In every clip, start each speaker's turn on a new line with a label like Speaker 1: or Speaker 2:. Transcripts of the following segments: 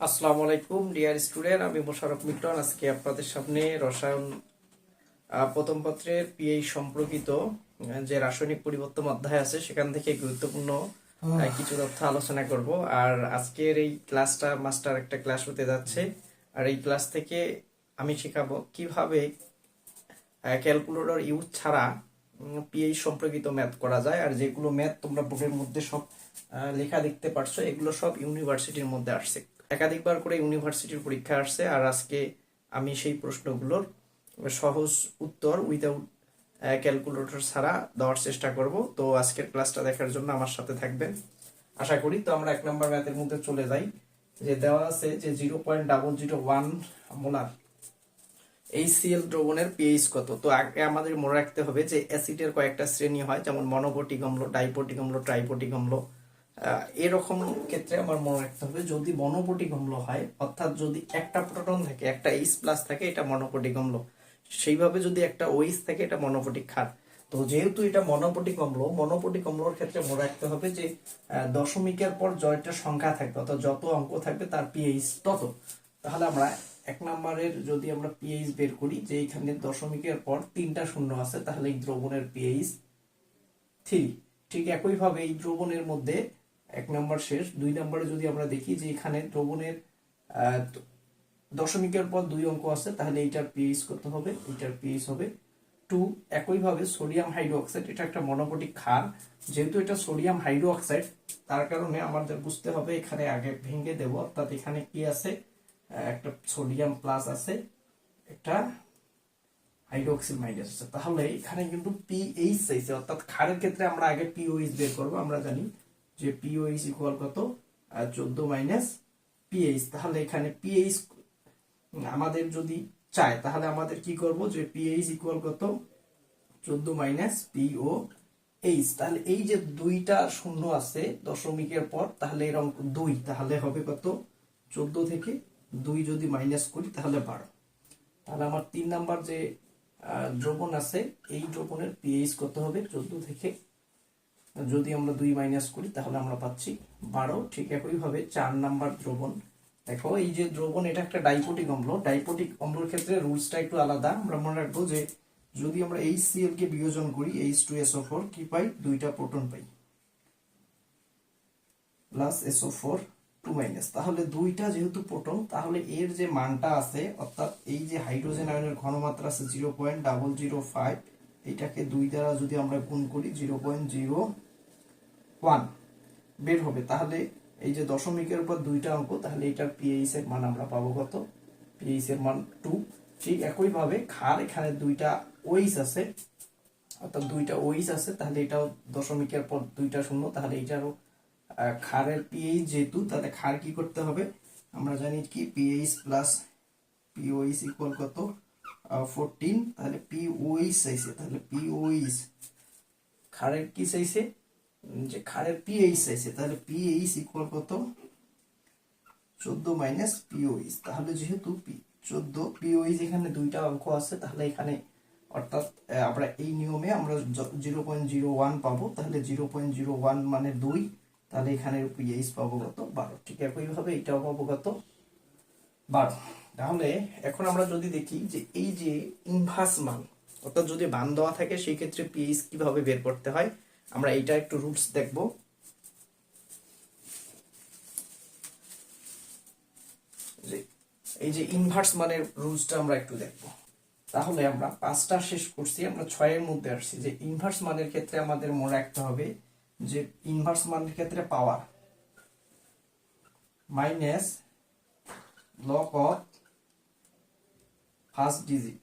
Speaker 1: আসসালামু আলাইকুম dear student আমি মোশারফ মিল্টন আজকে আপনাদের সামনে রসায়ন প্রথম পত্রের পিএইচ সম্পর্কিত যে রাসায়নিক পরিবর্তন অধ্যায় আছে সেখান থেকে গুরুত্বপূর্ণ কিছু তথ্য আলোচনা করব। আর আজকের এই ক্লাসটা মাস্টার একটা ক্লাস হতে যাচ্ছে। আর এই ক্লাস থেকে আমি শেখাবো কীভাবে ক্যালকুলেটর ইউজ ছাড়া পিএইচ সম্পর্কিত ম্যাথ করা যায়। আর যেগুলো ম্যাথ তোমরা বুকের মধ্যে সব লেখা দেখতে পারছ এগুলো সব ইউনিভার্সিটির মধ্যে আসছে। একাধিকবার করে ইউনিভার্সিটির পরীক্ষা আসছে আর আজকে আমি সেই প্রশ্নগুলোর সহজ উত্তর উইদাউট ক্যালকুলেটর ছাড়া দেওয়ার চেষ্টা করব। তো আজকের ক্লাসটা দেখার জন্য আমার সাথে থাকবেন। আশা করি তো আমরা এক নম্বর ম্যাথের মধ্যে চলে যাই। যে দেওয়া আছে যে zero point double zero one molar এই সিএল দ্রবণের পিএইচ কত? তো আগে আমাদের মনে রাখতে হবে যে অ্যাসিডের কয়েকটা শ্রেণি হয়, যেমন মনোপটিক অম্ল ডাইপটিক অম্ল এরকম ক্ষেত্রে আমার মনে রাখতে হবে, যদি মনোপটিক অম্ল হয়, অর্থাৎ যদি একটা প্রোটন থাকে, একটা এইচ প্লাস থাকে, এটা মনোপটিক অম্ল সেইভাবে যদি একটা ওইচ থাকে, এটা মনোপটিক ক্ষার। তো যেহেতু এটা মনোপটিক অম্ল মনোপটিক অম্লর ক্ষেত্রে মনে রাখতে হবে যে দশমিকের পর জয়টা সংখ্যা থাকবে, অর্থাৎ যত অঙ্ক থাকবে তার পিএইচ তত। তাহলে আমরা এক নম্বরের যদি আমরা পিএইচ বের করি, যে এখানে দশমিকের পর তিনটা শূন্য আছে, তাহলে এই দ্রবণের পিএইচ থ্রি ঠিক একইভাবে এই দ্রবণের মধ্যে এক নম্বর শেষ। দুই নম্বরে যদি আমরা দেখি যে এখানে দ্রবণের দশমিকের পর দুই অঙ্ক আছে, তাহলে এইটার পিএইচ কত হবে? এইটার পিএইচ হবে টু একইভাবে সোডিয়াম হাইড্রোক্সাইড এটা একটা মনোপটিক ক্ষার। যেহেতু এটা সোডিয়াম হাইড্রোক্সাইড তার কারণে আমাদের বুঝতে হবে এখানে আগে ভেঙে দেব। অর্থাৎ এখানে কি আছে? একটা সোডিয়াম প্লাস আছে, একটা হাইড্রোক্সিল মাইনাস আছে। তাহলে এখানে কিন্তু পিএইচ চাইছে। অর্থাৎ ক্ষারের ক্ষেত্রে আমরা আগে পিওএইচ বের করব, আমরা জানি যে পিওএইচ ইকুয়াল কত? চোদ্দ মাইনাস পিএইচ তাহলে এখানে পিএইচ আমাদের যদি চায়, তাহলে আমাদের কি করব? যে পিএইচ ইকুয়াল কত? চোদ্দ মাইনাস পিও এইচ তাহলে এই যে দুইটা শূন্য আছে দশমিকের পর, তাহলে এর অঙ্ক দুই, তাহলে হবে কত? চোদ্দ থেকে দুই যদি মাইনাস করি, তাহলে বারো। তাহলে আমার তিন নাম্বার যে দ্রবণ আছে, এই দ্রবণের পিএইচ কত হবে? চোদ্দ থেকে যদি আমরা দুই মাইনাস করি, তাহলে আমরা পাচ্ছি বারো। ঠিক একইভাবে চার নাম্বার দ্রবণ। দেখো, এই যে দ্রবণ, এটা একটা ডাইপোটিক অম্ল। ডাইপোটিক অম্লের ক্ষেত্রে রুলসটা একটু আলাদা। আমরা মনে রাখব যে, যদি আমরা এইচ সিএল কে বিয়োজন করি এইচ টু এসও ফোর কি পাই? দুইটা প্রোটন পাই। Plus SO four two minus তাহলে দুইটা যেহেতু প্রোটন তাহলে এর যে মানটা আছে, অর্থাৎ এই যে হাইড্রোজেন আয়নের ঘনমাত্রা আছে zero point double zero five এটাকে দুই দ্বারা যদি আমরা গুণ করি, জিরো পয়েন্ট জিরো ওয়ান বের হবে। তাহলে এই যে দশমিকের উপর দুইটা অঙ্ক, তাহলে এটার পিএইচ এর মান আমরা পাবো কত? পিএইচ এর মান টু ঠিক একইভাবে খার এখানে দুইটা ওইস আছে, অর্থাৎ দুইটা ওইস আছে, তাহলে এটাও দশমিকের পর দুইটা শূন্য, তাহলে এটারও খারের পিএইচ যেহেতু, তাহলে খার কি করতে হবে? আমরা জানি কি? পিএইচ প্লাস পিওইস ইকুয়াল কত? ফোরটিন তাহলে পিওইস চাইছে। তাহলে পিওইস ক্ষারের কি চাইছে? যে ক্ষারের পিএইচ চাইছে। তাহলে পিএইচ ইকুয়াল কত? চোদ্দ মাইনাস পিওইস তাহলে যেহেতু চোদ্দ পিওইস এখানে দুইটা অঙ্ক আছে, তাহলে এখানে অর্থাৎ আমরা এই নিয়মে আমরা জিরো পয়েন্ট জিরো ওয়ান পাবো। তাহলে জিরো পয়েন্ট জিরো ওয়ান মানে দুই। তাহলে এখানে পিএইচ পাবো কত? বারো। ঠিক একইভাবে এটাও পাবো কত? বারো। তাহলে এখন আমরা যদি দেখি যে এই যে ইনভার্স মান, অর্থাৎ যদি মান দেওয়া থাকে, সেই ক্ষেত্রে পিএইচ কীভাবে বের করতে হয়? আমরা এইটা একটু রুটস দেখব। এই যে ইনভার্স মানের রুলসটা আমরা একটু দেখব। তাহলে আমরা পাঁচটা শেষ করছি, আমরা ছয়ের মধ্যে আসছি। যে ইনভার্স মানের ক্ষেত্রে আমাদের মনে রাখতে হবে যে ইনভার্স মানের ক্ষেত্রে power minus log of first digit.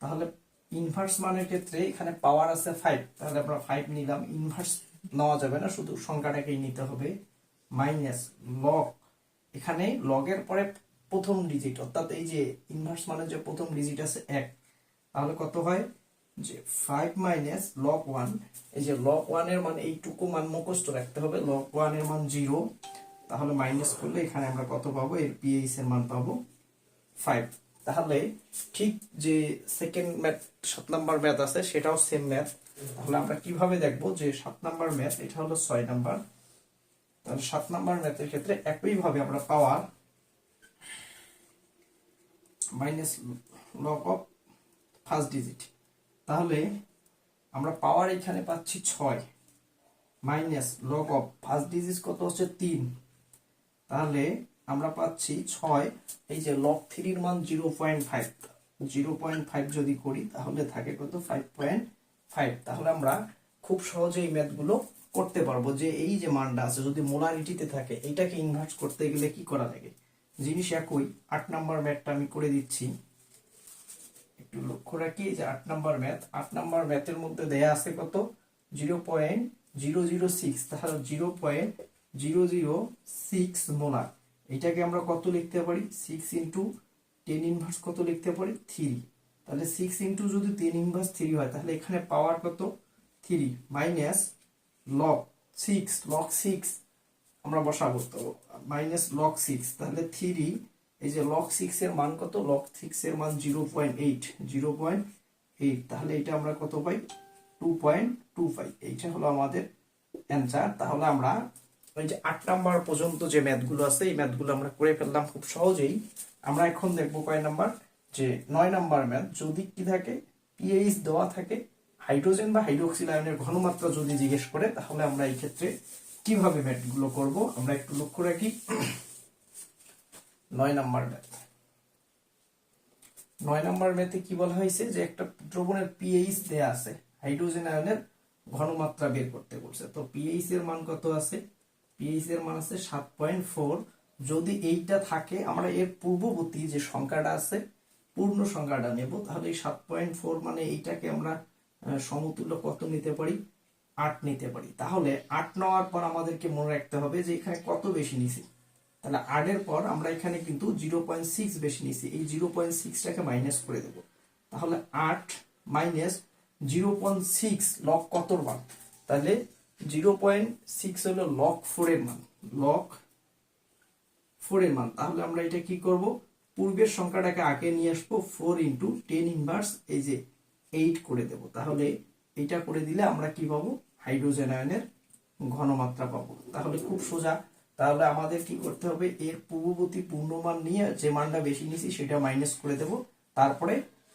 Speaker 1: তাহলে ইনভার্স মানের ক্ষেত্রে এখানে পাওয়ার আছে ফাইভ তাহলে আমরা ফাইভ নিলাম। ইনভার্স নেওয়া যাবে না, শুধু সংখ্যাটাকেই নিতে হবে। মাইনাস লগ এখানে লগের পরে প্রথম ডিজিট অর্থাৎ এই যে ইনভার্স মানের যে প্রথম ডিজিট আছে এক। তাহলে কত হয়? যে ফাইভ মাইনাস লগ ওয়ান এই যে লগ ওয়ানের মান এইটুকু মান মুখস্থ রাখতে হবে। লগ ওয়ানের মান জিরো তাহলে মাইনাস করলে এখানে আমরা কত পাবো? এর পিএইচ এর মান পাবো ফাইভ তাহলে ঠিক যে সেকেন্ড ম্যাথ সাত নাম্বার ম্যাথ আছে, সেটাও সেম ম্যাথ তাহলে আমরা কীভাবে দেখব যে সাত নাম্বার ম্যাথ এটা হলো ছয় নাম্বার তাহলে সাত নাম্বার ম্যাথের ক্ষেত্রে একইভাবে আমরা power minus log of first digit তাহলে আমরা পাওয়ার এখানে পাচ্ছি ছয়। Minus log of first digit কত হচ্ছে? তিন। তাহলে আমরা পাচ্ছি ছয়, এই যে লক থ্রির মান zero point five zero point five যদি করি, তাহলে থাকে কত? ফাইভ পয়েন্ট ফাইভ তাহলে আমরা খুব সহজে এই ম্যাথগুলো করতে পারব যে এই যে মানটা আছে, যদি মোলারিটিতে থাকে এটাকে ইনভার্স করতে গেলে কি করা লাগে? জিনিস একই, আট নাম্বার ম্যাথটা আমি করে দিচ্ছি। একটু লক্ষ্য রাখি, যে আট নাম্বার ম্যাথ আট নাম্বার ম্যাথের মধ্যে দেয়া আছে কত? Zero point zero zero six তাহলে zero point zero zero six molar এটাকে আমরা কত লিখতে পারি? সিক্স ইন্টু টেন ইনভার্স কত লিখতে পারি? থ্রি। তাহলে সিক্স ইন্টু যদি টেন ইনভার্স থ্রি হয়, তাহলে এখানে পাওয়ার কত? Three minus log six log six আমরা বসাবো। তো মাইনাস লক সিক্স, তাহলে থ্রি, এই যে লক সিক্স এর মান কত? লক সিক্স এর মান zero point eight, zero point eight. তাহলে এটা আমরা কত পাই? Two point two five. এইটা হলো আমাদের অ্যান্সার। তাহলে আমরা ওই যে আট নাম্বার পর্যন্ত যে ম্যাথগুলো আছে, এই ম্যাথগুলো আমরা করে ফেললাম খুব সহজেই। আমরা এখন দেখব কয় নাম্বার? যে নয় নাম্বার ম্যাথ যদি কি থাকে পিএইচ দেওয়া থাকে, হাইড্রোজেন বা হাইড্রোক্সিল আয়নের ঘনমাত্রা যদি জিজ্ঞেস করে, তাহলে আমরা এই ক্ষেত্রে কীভাবে ম্যাথগুলো করব? আমরা একটু লক্ষ্য রাখি। নয় নাম্বার ম্যাথ। নয় নাম্বার ম্যাথে কি বলা হয়েছে? যে একটা দ্রবণের পিএইচ দেয়া আছে, হাইড্রোজেন আয়নের ঘনমাত্রা বের করতে বলছে। তো পিএইচ এর মান কত আছে? পিএইচ এর মান আছে সাত পয়েন্ট ফোর যদি এইটা থাকে, আমরা এর পূর্ববর্তী যে সংখ্যাটা আছে, পূর্ণ সংখ্যাটা নেব। তাহলে এই সাত পয়েন্ট ফোর মানে এইটাকে আমরা সমতুল্য কত নিতে পারি? আট নিতে পারি। তাহলে আট নেওয়ার পর আমাদেরকে মনে রাখতে হবে যে এখানে কত বেশি নিছি? তাহলে আটের পর আমরা এখানে কিন্তু জিরো পয়েন্ট সিক্স বেশি নিছি। এই জিরো পয়েন্ট সিক্সটাকে মাইনাস করে দেবো। তাহলে আট minus zero point six log কতর মান? তাহলে জিরো পয়েন্ট সিক্স হলো লক ফোরের মান। লক ফোরের মান। তাহলে আমরা এটা কি করব? পূর্বের সংখ্যাটাকে আগে নিয়ে আসব, ফোর ইন্টু টেন ইনভার্স, এই যে এইট করে দেব। তাহলে এটা করে দিলে আমরা কি পাবো? হাইড্রোজেন আয়নের ঘনমাত্রা পাবো। তাহলে খুব সোজা। তাহলে আমাদের কি করতে হবে? এর পূর্ববর্তী পূর্ণমান নিয়ে যে মানটা বেশি নিছি সেটা মাইনাস করে দেব। তারপরে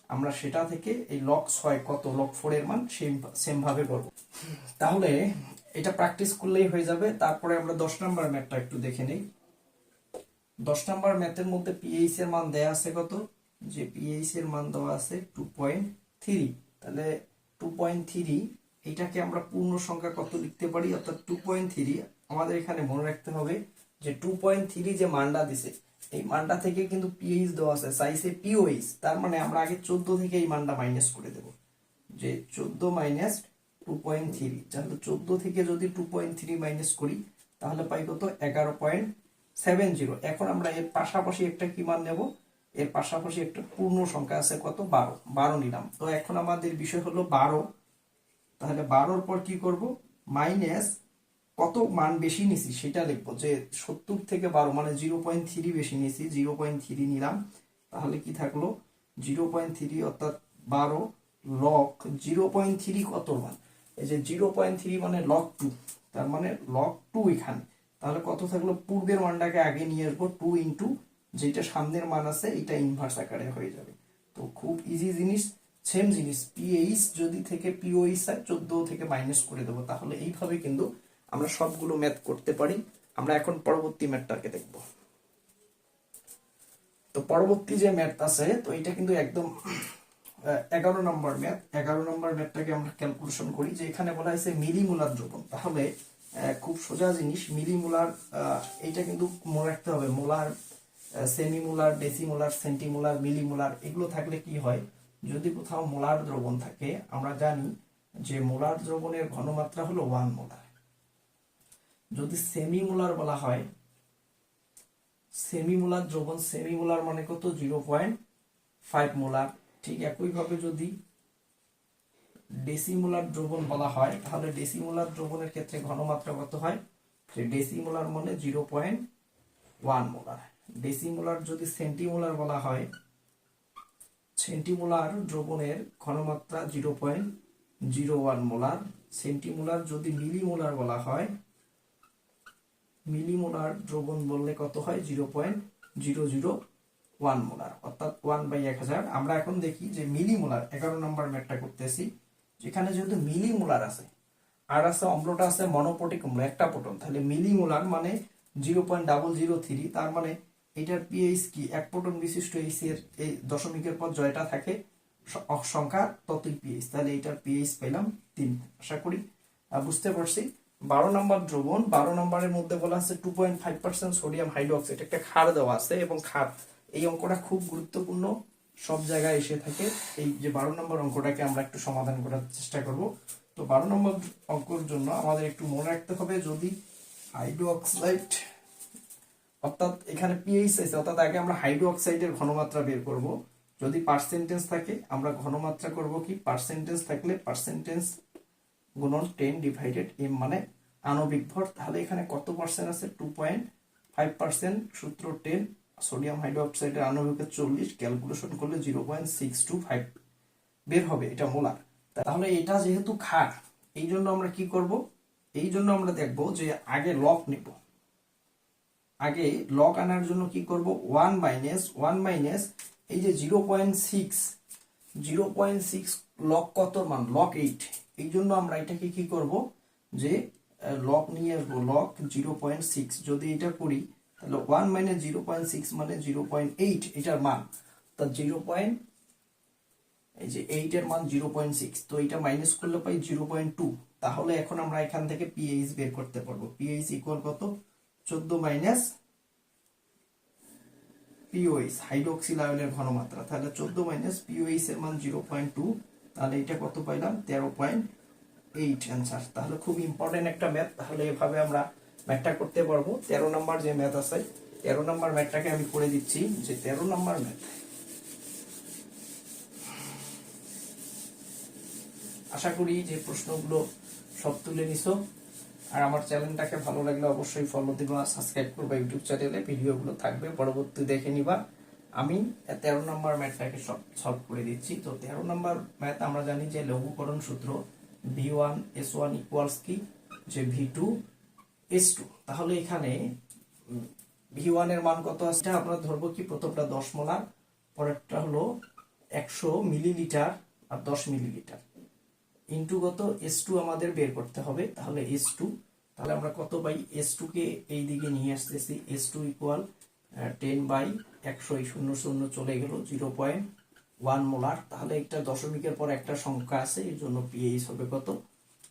Speaker 1: আমরা সেটা থেকে এই লক ছয় কত? লক ফোর এর মান সেম সেম ভাবে করব। তাহলে এটা প্র্যাকটিস করলেই হয়ে যাবে। তারপরে আমরা দশ নম্বর ম্যাথটা একটু দেখে নেই। দশ নম্বর ম্যাথের মধ্যে পিএইচ এর মান দেয়া আছে কত? যে পিএইচ এর মান দেওয়া আছে টু পয়েন্ট থ্রি তাহলে টু পয়েন্ট থ্রি এটাকে আমরা পূর্ণ সংখ্যা কত লিখতে পারি? অর্থাৎ টু পয়েন্ট থ্রি আমাদের এখানে মনে রাখতে হবে যে টু পয়েন্ট থ্রি যে মানটা দিছে এই মানটা থেকে কিন্তু পিএইচ দেওয়া আছে চাইছে পিওএইচ তার মানে আমরা আগে চোদ্দ থেকে এই মানটা মাইনাস করে দেব। যে চোদ্দ মাইনাস টু পয়েন্ট থ্রি তাহলে চোদ্দ থেকে যদি টু পয়েন্ট থ্রি মাইনাস করি, তাহলে পাই কত? এগারো পয়েন্ট সেভেন জিরো এখন আমরা এর পাশাপাশি একটা কি মান নেব? এর পাশাপাশি একটা পূর্ণ সংখ্যা আছে কত? বারো। বারো নিলাম। তো এখন আমাদের বিষয় হলো বারো। তাহলে বারোর পর কি করব? মাইনাস কত মান বেশি নিছি সেটা লিখব। যে সত্তর থেকে বারো মানে জিরো পয়েন্ট থ্রি বেশি নিছি জিরো পয়েন্ট থ্রি নিলাম, তাহলে কি থাকল? জিরো পয়েন্ট থ্রি অর্থাৎ বারো লক জিরো পয়েন্ট থ্রি কত মান? এই যে জিরো পয়েন্ট থ্রি মানে লক টু তার মানে লক টু এখানে। তাহলে কত থাকল? পূর্বের মানটাকে আগে নিয়ে আসব টু ইন্টু যেটা সামনের মান আছে, এটা ইনভার্স আকারে হয়ে যাবে। তো খুব ইজি জিনিস সেম জিনিস পিএইচ যদি থেকে পিওইচ হয় চোদ্দ থেকে মাইনাস করে দেবো, তাহলে এইভাবে কিন্তু আমরা সবগুলো ম্যাথ করতে পারি। আমরা এখন পরবর্তী ম্যাথটাকে দেখব। তো পরবর্তী যে ম্যাথ আছে, তো এটা কিন্তু একদম এগারো নম্বর ম্যাথ। এগারো নম্বর ম্যাথটাকে আমরা ক্যালকুলেশন করি, যে এখানে বলা হয়েছে মিলিমুলার দ্রবণ তাহলে খুব সোজা জিনিস, মিলিমুলার এইটা কিন্তু মনে রাখতে হবে। মোলার সেমিমুলার ডেসিমুলার সেন্টিমুলার মিলিমুলার এগুলো থাকলে কি হয়? যদি কোথাও মোলার দ্রবণ থাকে, আমরা জানি যে মোলার দ্রবণের ঘনমাত্রা হলো ওয়ান মোলার যদি সেমিমুলার বলা হয় সেমিমুলার দ্রবণ সেমিমুলার মানে কত? জিরো পয়েন্ট ফাইভ মোলার ঠিক একইভাবে যদি ডেসিমুলার দ্রবণ বলা হয়, তাহলে ডেসিমুলার দ্রবণের ক্ষেত্রে ঘনমাত্রা কত হয়? ডেসিমুলার মানে zero point one molar decimolar যদি সেন্টিমুলার বলা হয় সেন্টিমুলার দ্রবণের ঘনমাত্রা zero point zero one molar centimolar যদি মিলিমুলার বলা হয় মিলিমোলার দ্রবণ বললে কত হয়? Zero point zero zero one molar. অর্থাৎ ওয়ান বাই এক হাজার। আমরা এখন দেখি যে মিলিমোলার, এগারো নম্বর ম্যাটটা করতেছি, যেখানে যেহেতু মিলিমোলার আছে, আর আছে অম্লটা আছে মনোপটিক অম্ল, একটা প্রোটন। তাহলে মিলিমোলার মানে zero point double zero three তার মানে এটার পিএইচ কি? এক প্রোটন বিশিষ্ট এইচ এর এই দশমিকের পর জয়টা থাকে সংখ্যা ততই পিএইচ তাহলে এটার পিএইচ পেলাম তিন, আশা করি বুঝতে পারছি। বারো নম্বর দ্রবণ, বারো নম্বরের মধ্যে বলা আছে two point five percent sodium hydroxide একটা ক্ষার দেওয়া আছে এবং ক্ষার, এই অঙ্কটা খুব গুরুত্বপূর্ণ। সব জায়গায় এসে থাকে, এই যে বারো নম্বর অঙ্কটাকে আমরা একটু সমাধান করার চেষ্টা করব। তো বারো নম্বর অঙ্কর জন্য আমাদের একটু মনে রাখতে হবে, যদি হাইড্রোক্সাইড অর্থাৎ এখানে পিএইচ আছে অর্থাৎ আগে আমরা হাইড্রোক্সাইডের ঘনমাত্রা বের করব। যদি পার্সেন্টেজ থাকে, আমরা ঘনমাত্রা করব কি? পার্সেন্টেজ থাকলে পার্সেন্টেজ গুণন টেন ডিভাইডেড এম মানে আণবিক ভর। তাহলে এখানে কত পার্সেন্ট আছে? টু পয়েন্ট ফাইভ পার্সেন্ট সূত্র টেন সোডিয়াম হাইড্রোক্সাইডের আণবিকের চল্লিশ ক্যালকুলেশন করলে zero point six two five বের হবে, এটা মোলার তাহলে এটা যেহেতু ক্ষার, এই জন্য আমরা কি করব? এই জন্য আমরা দেখব যে আগে লক নেব। আগে লক আনার জন্য কি করব? ওয়ান মাইনাস ওয়ান মাইনাস এই যে zero point six zero point six log কত মান? লক এইট এই জন্য আমরা এটাকে কি করব যে লক নিয়ে আসব লক জিরো পয়েন্ট সিক্স যদি এটা করি, তাহলে one minus zero point six মানে জিরো পয়েন্ট এইট এটার মান। তা জিরো পয়েন্ট এই যে এইট এর মান জিরো পয়েন্ট সিক্স তো এটা মাইনাস করলে পাই জিরো পয়েন্ট টু তাহলে এখন আমরা এখান থেকে পিএইচ বের করতে পারব। পিএইচ ইকুয়াল কত? চোদ্দ মাইনাস পিওএইচ হাইড্রোক্সিল আয়নের ঘনমাত্রা। তাহলে চোদ্দ মাইনাস পিওএইচ এর মান জিরো পয়েন্ট টু তাহলে এটা কত পাইলাম? তেরো পয়েন্ট এইট অ্যান্সার তাহলে খুব ইম্পর্টেন্ট একটা ম্যাথ তাহলে এভাবে আমরা ম্যাথটা করতে পারব। তেরো নম্বর যে ম্যাথ আছে, তেরো নম্বর ম্যাথটাকে আমি করে দিচ্ছি যে তেরো নম্বর ম্যাথ আশা করি যে প্রশ্নগুলো সব তুলে নিছো। আর আমার চ্যানেলটাকে ভালো লাগলে অবশ্যই ফলো দিবা সাবস্ক্রাইব করবা ইউটিউব চ্যানেলে ভিডিওগুলো থাকবে, পরবর্তী দেখে নিবা। আমি তেরো নম্বর ম্যাথটাকে সলভ করে দিচ্ছি। তো তেরো নম্বর ম্যাথ আমরা জানি যে লঘুকরণ সূত্র V one, S one equals কি? যে ভি টু, এস টু। তাহলে এখানে ভি ওয়ানের মান কত আছে? আমরা ধরবো কি? প্রথমটা দশ মোলার, পরেরটা হলো একশো মিলিলিটার আর দশ মিলিলিটার। ইন্টু কত? এস টু আমাদের বের করতে হবে। তাহলে এস টু, তাহলে আমরা কত পাই? এস টু কে এই দিকে নিয়ে আসতেছি। S two equal ten by একশো শূন্য শূন্য চলে গেল জিরো পয়েন্ট ওয়ান মোলার তাহলে একটা দশমিকের পর একটা সংখ্যা আছে, এর জন্য পিএইচ হবে কত?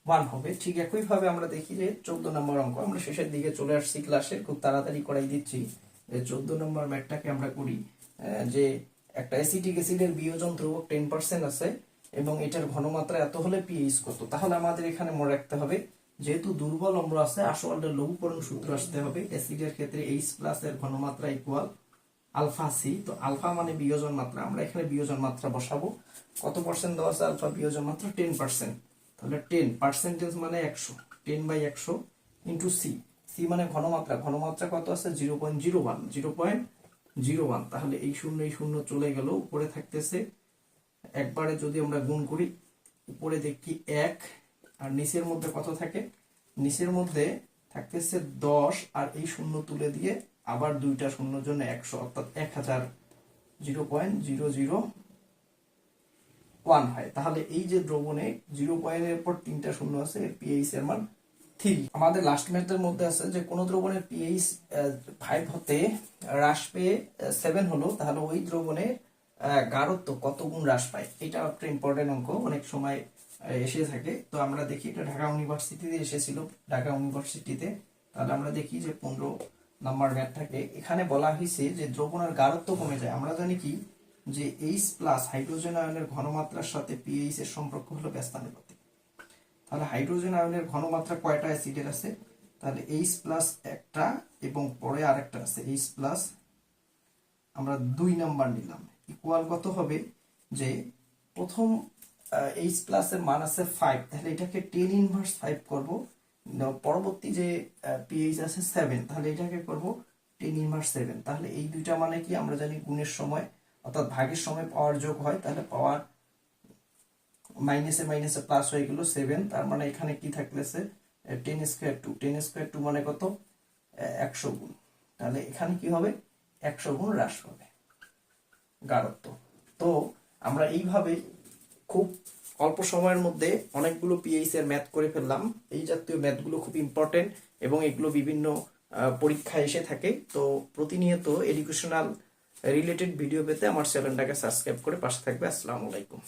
Speaker 1: ওয়ান হবে। ঠিক একইভাবে আমরা দেখি যে চোদ্দ নম্বর অঙ্ক। আমরা শেষের দিকে চলে আসছি ক্লাসে খুব তাড়াতাড়ি করাই দিচ্ছি। চোদ্দ নম্বর ম্যাটটাকে আমরা করি যে একটা অ্যাসিটিক অ্যাসিডের বিয়োজন ধ্রুবক টেন পার্সেন্ট আছে, এবং এটার ঘনমাত্রা এত হলে পিএইচ কত? তাহলে আমাদের এখানে মনে রাখতে হবে যেহেতু দুর্বল অম্ল আছে, আসলে লঘুকরণ সূত্র আসতে হবে। অ্যাসিডের ক্ষেত্রে এইচ প্লাস এর ঘনমাত্রা ইকুয়াল আলফা সি তো আলফা মানে বিয়োজন মাত্রা। আমরা এখানে বিয়োজন মাত্রা বসাবো। কত পার্সেন্ট দেওয়া আছে? আলফা বিয়োজন মাত্রা টেন পার্সেন্ট তাহলে টেন পার্সেন্টেজ মানে একশো টেন বাই একশো ইন্টু সি সি মানে ঘনমাত্রা। ঘনমাত্রা কত আছে? Zero point zero one zero point zero one তাহলে এই শূন্য এই শূন্য চলে গেল। উপরে থাকতেছে, একবারে যদি আমরা গুণ করি, উপরে দেখি এক আর নিচের মধ্যে কত থাকে? নিচের মধ্যে থাকতেছে দশ আর এই শূন্য তুলে দিয়ে আবার দুইটা শূন্যর জন্য একশো, অর্থাৎ এক হাজার zero point zero zero one হয়। তাহলে এই যে দ্রবণে জিরো পয়েন্টের পর তিনটা শূন্য আছে পিএইচ এর মান থ্রি আমাদের লাস্ট ম্যাথের মধ্যে আছে যে কোন দ্রবণের পিএইচ ফাইভ হতে হ্রাস পেয়ে সেভেন হলো, তাহলে ওই দ্রবণের গাঢ়ত্ব কত গুণ হ্রাস পায়? এটা একটা ইম্পর্টেন্ট অঙ্ক। অনেক সময় এসে থাকে। তো আমরা দেখি এটা ঢাকা ইউনিভার্সিটিতে এসেছিল। ঢাকা ইউনিভার্সিটিতে। তাহলে আমরা দেখি যে পনেরো নাম্বার ম্যাথটাকে এখানে বলা হয়েছে যে দ্রবণের গাঢ়ত্ব কমে যায়। আমরা জানি কি? যে এইচ প্লাস হাইড্রোজেন আয়নের ঘনমাত্রার সাথে পিএইচ এর সম্পর্ক হলো ব্যস্তানুপাতিক। তাহলে হাইড্রোজেন আয়নের ঘনমাত্রা কয়টা অ্যাসিডের আছে? তাহলে এইচ প্লাস একটা এবং পরে আরেকটা আছে। এইচ প্লাস আমরা দুই নাম্বার নিলাম। ইকুয়াল কত হবে? যে প্রথম এইচ প্লাস এর মান আছে ফাইভ তাহলে এটাকে টেন ইনভার্স ফাইভ করব। পরবর্তী যে পিএইচ আছে সেভেন তাহলে এটাকে করব টেন ইনভার্স সেভেন তাহলে এই দুইটা মানে কি? আমরা জানি গুণের সময়, অর্থাৎ ভাগের সময় পাওয়ার যোগ হয়, তাহলে পাওয়ার মাইনাসে মাইনাসে প্লাস হয়ে গেল সেভেন তার মানে এখানে কি থাকতেছে? Ten square two ten square two মানে কত? একশো গুণ। তাহলে এখানে কি হবে? একশো গুণ হ্রাস পাবে গাঢ়ত্ব। তো আমরা এইভাবে খুব অল্প সময়ের মধ্যে অনেকগুলো পিএইচ এর ম্যাথ করে ফেললাম। এই জাতীয় ম্যাথগুলো খুব ইম্পর্টেন্ট এবং এগুলো বিভিন্ন পরীক্ষায় এসে থাকে। তো প্রতিনিয়ত এডুকেশনাল রিলেটেড ভিডিও পেতে আমার চ্যানেলটাকে সাবস্ক্রাইব করে পাশে থাকবে। আসসালামু আলাইকুম।